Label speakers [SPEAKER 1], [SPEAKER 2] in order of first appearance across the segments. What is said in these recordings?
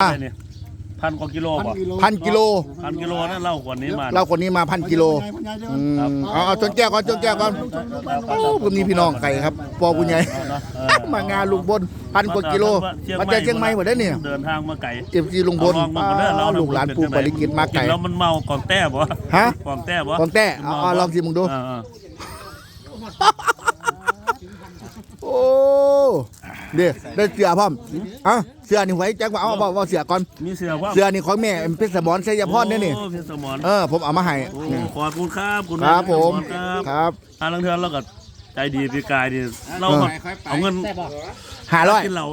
[SPEAKER 1] อะ
[SPEAKER 2] ได้เนี่ยพันกว่ากิโลป่ะ
[SPEAKER 1] พันกิโล
[SPEAKER 2] พันกิโลนั่นเหล่ากว่านี้มา
[SPEAKER 1] เราคนนี้มาพันกิโลอืมเอาเอาจนแก้วก่อนจนแก้วก่อนโอ้ผมนี่พี่น้องไก่ครับปอบุญใหญ่มางานลุงพลพันกว่ากิโลมาจากเชียงใหม่หมดได้อเนี่ย
[SPEAKER 2] เดินทางมาไก่
[SPEAKER 1] เอฟซีลุงพล
[SPEAKER 2] เอาลองมาก่อนเด้อเรา
[SPEAKER 1] ลูกหลานปู่ปริกิตมาไก่
[SPEAKER 2] แล้วมันเมากองแต้บ่
[SPEAKER 1] ฮะ
[SPEAKER 2] กองแต้บ่
[SPEAKER 1] กองแต้เอาเอาลองสิมึงดู
[SPEAKER 2] เออเออ
[SPEAKER 1] โอ้เดี๋ยวได้เสือพร้อมเอะ เสือนี่ไว้แจ็คว่าเอาเอาเอาเสือก่อน
[SPEAKER 2] มีเสือว่า
[SPEAKER 1] เสือนี่ของแม่เพชรสมรชัยพรเนี่ยนี่
[SPEAKER 2] โอ้เพชรสมร
[SPEAKER 1] เออผมเอามาให้
[SPEAKER 2] โอ้
[SPEAKER 1] นี่
[SPEAKER 2] ขอบคุณครับคุณ
[SPEAKER 1] ครับผม
[SPEAKER 2] เพชสรค
[SPEAKER 1] ครับรับ
[SPEAKER 2] อ่าลังเทือนเราก็ใจดีพี่กายดีเราก็เอาเงิน
[SPEAKER 1] หาร้อย
[SPEAKER 2] กินเหล้า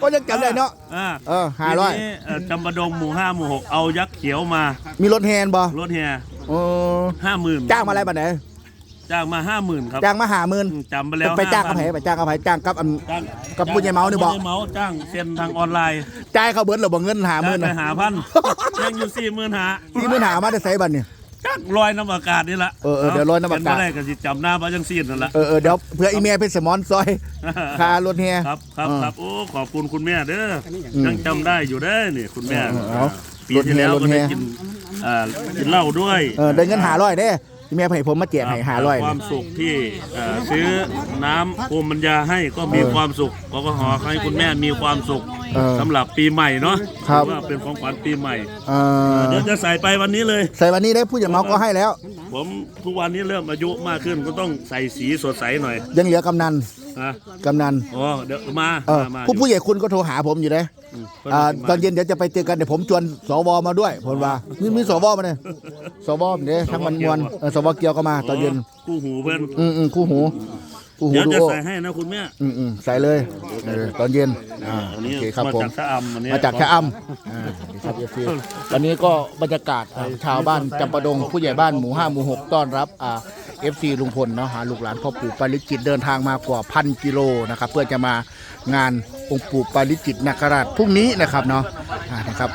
[SPEAKER 1] ก็ยังจำได้เนาะ
[SPEAKER 2] อ่า
[SPEAKER 1] เออห้าร้อย
[SPEAKER 2] ทีนี้เอ่อจำปาดงหมู่ห้าหมู่หกเอายักษ์เขียวมา
[SPEAKER 1] มีรถแฮนบ่
[SPEAKER 2] รถเฮีย
[SPEAKER 1] โอ้
[SPEAKER 2] ห้าหมื่น
[SPEAKER 1] จ้างมาอะไรบัดไหน
[SPEAKER 2] จ้างมาห้าหมื่นครับ
[SPEAKER 1] จ้างมาหาหมื่น
[SPEAKER 2] อืมจำไปแล้ว
[SPEAKER 1] ไปจ้างกับ
[SPEAKER 2] 5,000
[SPEAKER 1] ไผไปจ้างกับไผจ้างกับอัน
[SPEAKER 2] จ้าง
[SPEAKER 1] กับผู้ใหญ่เมานี่บอก
[SPEAKER 2] ผู้ใหญ่เมาจ้างเซ็นทางออนไลน์
[SPEAKER 1] จ่ายเขาเบิดหรือบ่เงินหาหมื่น
[SPEAKER 2] ได้
[SPEAKER 1] นะ
[SPEAKER 2] ไปหาพันยังอยู่สี่หมื่นหา
[SPEAKER 1] ที่มื่นหามาได้ใส่บัดเนี่ย
[SPEAKER 2] จักลอยน้ำอากาศนี่ละ
[SPEAKER 1] เออเออเดี๋ยวลอยน้ำอากาศ
[SPEAKER 2] เป็นบ่ได้ก็สิจำหน้าพระจังซีนนั่นละ
[SPEAKER 1] เออเออเดี๋ยวเพื่ออีเมลเพชรสมอนซอยคารถแฮ
[SPEAKER 2] ครับครับ
[SPEAKER 1] เออ
[SPEAKER 2] ครับโอ้ขอบคุณคุณแม่เด้ออ
[SPEAKER 1] ม
[SPEAKER 2] ยังจำได้อยู่เด้อนี่คุณแม่
[SPEAKER 1] เออเอา
[SPEAKER 2] ปีที่แล้ว
[SPEAKER 1] รถ
[SPEAKER 2] ก็
[SPEAKER 1] แห่
[SPEAKER 2] ได้กินอ่ากินเหล้าด้วย
[SPEAKER 1] เออได้เงินหาร้อยเด้ อีเมลให้ผมมาแจกให้หาร้อย
[SPEAKER 2] ความสุขที่เอ่อซื้อน้ำภูมิปัญญาให้ก็มี
[SPEAKER 1] เออ
[SPEAKER 2] ความสุขก็ขอให้คุณแม่มีความสุข
[SPEAKER 1] เออ
[SPEAKER 2] สำหรับปีใหม่เนาะ
[SPEAKER 1] ครับ
[SPEAKER 2] ถือว่าเป็นของขวัญปีใหม่
[SPEAKER 1] เออ
[SPEAKER 2] เดี๋ยวจะใส่ไปวันนี้เลย
[SPEAKER 1] ใส่วันนี้ได้ผู้ใหญ่เมาก็ให้แล้ว
[SPEAKER 2] ผมทุกวันนี้เริ่มอายุมากขึ้นก็ต้องใส่สีสดใสหน่อย
[SPEAKER 1] ยังเหลือกำนัน
[SPEAKER 2] นะ
[SPEAKER 1] กำนัน
[SPEAKER 2] อ๋อเดี๋ยวมา
[SPEAKER 1] เออ
[SPEAKER 2] มา
[SPEAKER 1] ผู้ผู้ใหญ่คุณก็โทรหาผมอยู่เด้
[SPEAKER 2] อืม
[SPEAKER 1] อ่าตอนเย็นเดี๋ยวจะไปเจอกันเดี๋ยวผมชวนสวมาด้วยผมว่ามีมีสวมาเนี่ยสวเนี่ยทั้งมันมวลเออสวเกียวก็มาตอนเย็น
[SPEAKER 2] คู่หูเพื่อน
[SPEAKER 1] อืมอืมคู่หู คู่หู
[SPEAKER 2] เดี๋ยว
[SPEAKER 1] ดู
[SPEAKER 2] จะ
[SPEAKER 1] โอ
[SPEAKER 2] ใส่ให้นะคุณแม่
[SPEAKER 1] อืมอืมใส่เลยเออตอนเย็นอ่า
[SPEAKER 2] อัน
[SPEAKER 1] โอ
[SPEAKER 2] นี้
[SPEAKER 1] เคครับ
[SPEAKER 2] มา
[SPEAKER 1] ผม
[SPEAKER 2] จากชะอำอันนี้
[SPEAKER 1] มาจากแค่อ้ำอ่าครับเอฟซีวันนี้ก็บรรยากาศอ่าชาวบ้านจำปาดงผู้ใหญ่บ้านหมู่ห้าหมู่หกต้อนรับอ่าเอฟซีลุงพลเนาะหาลูกหลานพ่อปู่ปาริจิตเดินทางมากว่าพันกิโลนะครับเพื่อจะมางานองค์ปู่ปาริจิตนาคราชพรุ่งนี้นะครับเนาะอ่านะครับ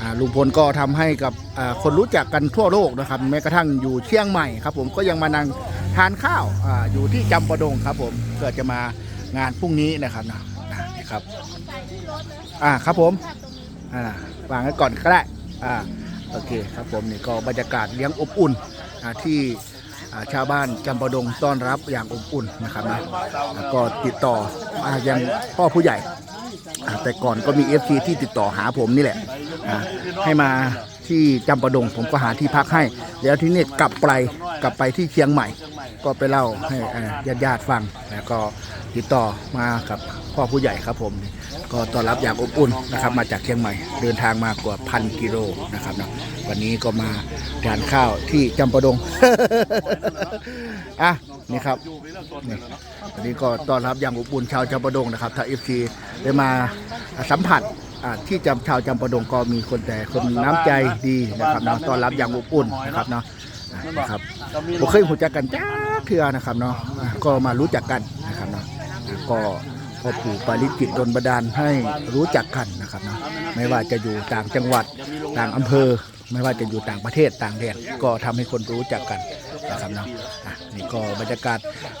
[SPEAKER 1] อ่าลุงพลก็ทำให้กับอ่าคนรู้จักกันทั่วโลกนะครับแม้กระทั่งอยู่เชียงใหม่ครับผมก็ยังมานั่ง ทานข้าวออยู่ที่จำปาดงครับผมเพื่อจะมางานพรุ่งนี้นะครับนะนะครับอ่าครับผมอ่าวางไว้ก่อนก็ได้อ่าโอเคครับผมนี่ก็บรรยากาศเลี้ยงอบอุ่นที่ชาวบ้านจำปาดงต้อนรับอย่างอบอุ่นนะครับนะแล้วก็ติดต่ออยังพ่อผู้ใหญ่แต่ก่อนก็มี FC ที่ติดต่อหาผมนี่แหละ ให้มาที่จำปาดงผมก็หาที่พักให้ แล้วที่นี่กลับไปกลับไปที่เชียงใหม่ ก็ไปเล่าให้ญาติญาติฟังแล้วก็ติดต่อมากับพ่อผู้ใหญ่ครับผมก็ต้อนรับอย่างอบอุ่นนะครับ มาจากเชียงใหม่ เดินทางมากว่าพันกิโลนะครับเนาะวันนี้ก็มาทานข้าวที่จำปาดงอะนี่ครับนี่วันนี้ก็ต้อนรับอย่างอบอุ่นชาวจำปาดงนะครับถ้าเอฟซีได้มาสัมผัสที่จำชาวจำปาดงก็มีคนแต่คนน้ำใจดีนะครับเนาะต้อนรับอย่างอบอุ่นนะครับเนาะ นะครับผมเคยหูจักกันจ้าเทือนะครับเนาะอะก็มารู้จักกันนะครับเนาะอะก็พ่อปู่ปาริจิตดลบันดาลให้รู้จักกันนะครับเนาะไม่ว่าจะอยู่ต่างจังหวัดต่างอำเภอ ไม่ว่าจะอยู่ต่างประเทศต่างแดนก็ทำให้คนรู้จักกันนะครับเนาะอะนี่ก็บรรยากาศ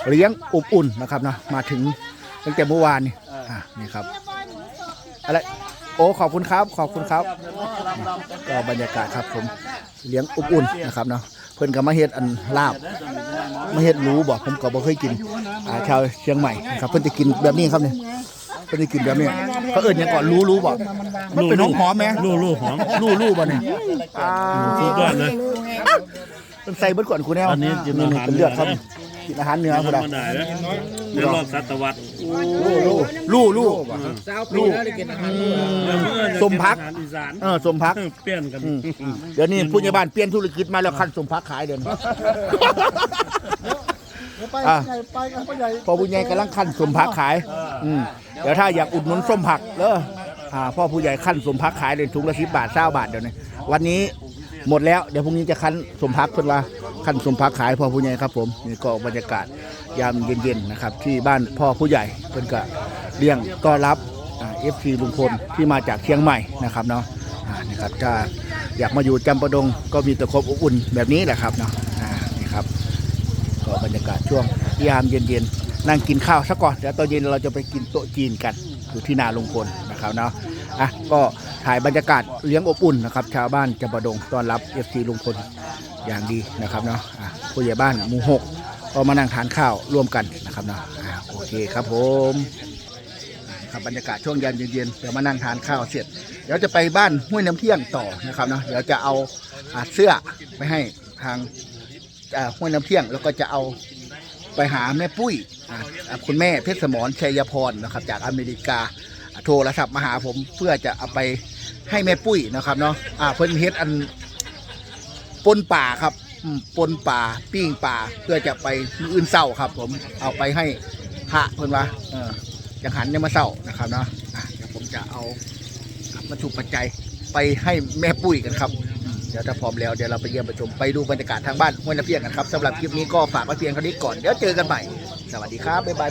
[SPEAKER 1] เลี้ยงอบอุ่นนะครับเนาะมาถึงตั้งแต่เมื่อวานนี่อะนี่ครับอะไรโอ้ขอบคุณครับขอบคุณครับก็บรรยากาศครับผม เลี้ยงอบอุ่นนะครับเนาะเพื่อนก็มาเฮ็ดอันลาบมาเฮ็ดรู้บอกผมก็บ่เคยกินอ่าชาวเชียงใหม่นะครับเพื่อนจะกินแบบนี้ครับเนี่ยเพื่อนจะกินแบบนี้เขาเอิ้นหยังก่อนรู้รู้บอกมันเป็นน้องหอมไหม
[SPEAKER 2] ลูกลูกหอม
[SPEAKER 1] รู้รู้บ่เนี่ยอ่า
[SPEAKER 2] สุดยอดเลย
[SPEAKER 1] เป็นใส่เบิดก่อนคุณแนว
[SPEAKER 2] อันนี้กินอาหาร
[SPEAKER 1] เป็นเลือดครับ
[SPEAKER 2] เหนือ
[SPEAKER 1] กินอาหารเหนือ
[SPEAKER 2] ธร
[SPEAKER 1] คุณ
[SPEAKER 2] ร
[SPEAKER 1] ดาม
[SPEAKER 2] ดาเลยในรอบศตวรรษ
[SPEAKER 1] ลู่ลู่
[SPEAKER 3] สาวปีแล้วได้กินอาหารด้วย
[SPEAKER 1] สมพัก
[SPEAKER 2] อาหารอีสาน
[SPEAKER 1] เออสมพัก
[SPEAKER 2] เปลี่ยนกัน
[SPEAKER 1] อืม เดี๋ยวนี้ผู้ใหญ่บ้านเปลี่ยนธุรกิจมาแล้วคันสมพักขายเดี๋ยวนี้
[SPEAKER 3] ไป
[SPEAKER 1] อะ
[SPEAKER 3] ใหญ่ไปกันไปใหญ่
[SPEAKER 1] พ่อผู้ใหญ่กำลังขั้นสมพักขายอืมเดี๋ยวถ้าอยากอุดหนุนส้มผักเด้ออ่าพ่อผู้ใหญ่ขั้นสมพักขายเลยถุงละสิบบาทเศร้าบาทเดี๋ยวนี้ วันนี้หมดแล้วเดี๋ยวพรุ่งนี้จะขั้นสมพักเพิ่นว่า ขั้นสมพักขายพ่อผู้ใหญ่ครับผมนี่ก็บรรยากาศยามเย็นๆนะครับที่บ้านพ่อผู้ใหญ่เพิ่นก็เลี้ยงต้อนรับเอฟซีลุงพลที่มาจากเชียงใหม่นะครับเนาะนี่ครับถ้าอยากมาอยู่จำปาดงก็มีต่ความอบอุ่นแบบนี้แหละครับเนาะนี่ครับก็บรรยากาศช่วงยามเย็นๆนั่งกินข้าวซะก่อนเดี๋ยวตอนเย็นเราจะไปกินโต๊ะจีนกันอยู่ที่นาลุงพลนะครับเนาะอะก็ ถ่ายบรรยากาศเลี้ยงอบอุ่นนะครับ ชาวบ้านจำปาดงต้อนรับเอฟซีลุงพลอย่างดีนะครับเนาะะผู้ใหญ่บ้านหมู่หกก็มานั่งทานข้าวร่วมกันนะครับเนาะอะโอเคครับผมครับบรรยากาศช่วงเย็นเย็นเดี๋ยวมานั่งทานข้าวเสร็จเดี๋ยวจะไปบ้านห้วยน้ำเที่ยงต่อนะครับเนาะเดี๋ยวจะเอาอะเสื้อไปให้ทางห้วยน้ำเที่ยง แล้วก็จะเอาไปหาแม่ปุ้ยคุณแม่เพชรสมรชัยพรนะครับ จากอเมริกา โทรศัพท์มาหาผมเพื่อจะเอาไปให้แม่ปุ้ยนะครับเนาะอ่าเพิ่นเฮ็ดอันปนป่าครับปนป่าปิ้งป่าเพื่อจะไปมื้ออื่นเศร้าครับ ผมเอาไปให้พระเพิ่นว่าเออจังหันยังมาเศร้านะครับเนาะอะเดี๋ยวผมจะเอาวัตถุปัจจัยไปให้แม่ปุ้ยกันครับเดี๋ยวถ้าพร้อมแล้วเดี๋ยวเราไปเยี่ยมประชมไปดูบรรยากาศทางบ้านห้วยน้ำเพียงกันครับสำหรับคลิปนี้ก็ฝากไว้เพียงเท่านี้ก่อนเดี๋ยวเจอกันใหม่ สวัสดีครับบ๊ายบาย